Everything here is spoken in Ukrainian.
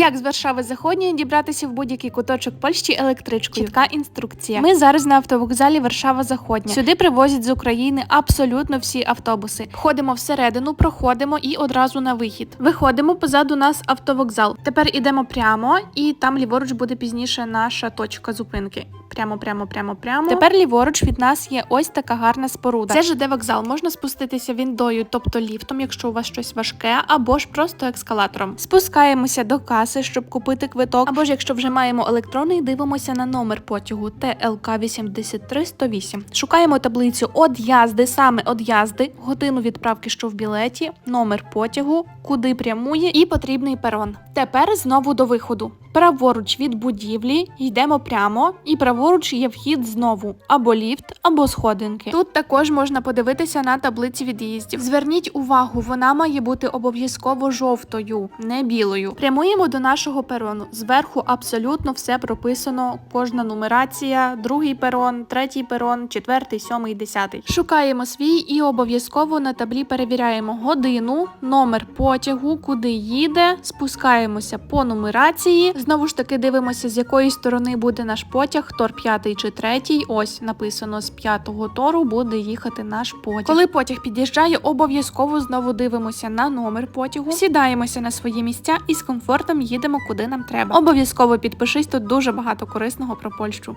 Як з Варшави Заходньої дібратися в будь-який куточок Польщі електричкою? Чітка інструкція. Ми зараз на автовокзалі Варшава Заходня. Сюди привозять з України абсолютно всі автобуси. Входимо всередину, проходимо і одразу на вихід. Виходимо позаду нас автовокзал. Тепер ідемо прямо, і там ліворуч буде пізніше наша точка зупинки. Прямо, прямо, прямо, прямо. Тепер ліворуч від нас є ось така гарна споруда. Це ЖД вокзал. Можна спуститися віндою, тобто ліфтом, якщо у вас щось важке, або ж просто ескалатором. Спускаємося до каси, щоб купити квиток. Або ж якщо вже маємо електронний, дивимося на номер потягу ТЛК 83108. Шукаємо таблицю од'язди, саме од'язди, годину відправки, що в білеті, номер потягу, куди прямує, і потрібний перон. Тепер знову до виходу. Праворуч від будівлі йдемо прямо, і праворуч є вхід знову або ліфт, або сходинки. Тут також можна подивитися на таблиці від'їздів. Зверніть увагу, вона має бути обов'язково жовтою, не білою. Прямуємо до нашого перону. Зверху абсолютно все прописано. Кожна нумерація, другий перон, третій перон, четвертий, сьомий, десятий. Шукаємо свій і обов'язково на таблі перевіряємо годину, номер потягу, куди їде. Спускаємося по нумерації. Знову ж таки дивимося, з якої сторони буде наш потяг, тор п'ятий чи третій. Ось написано з п'ятого тору буде їхати наш потяг. Коли потяг під'їжджає, обов'язково знову дивимося на номер потягу, сідаємося на свої місця і з комфортом їдемо куди нам треба. Обов'язково підпишись тут дуже багато корисного про Польщу.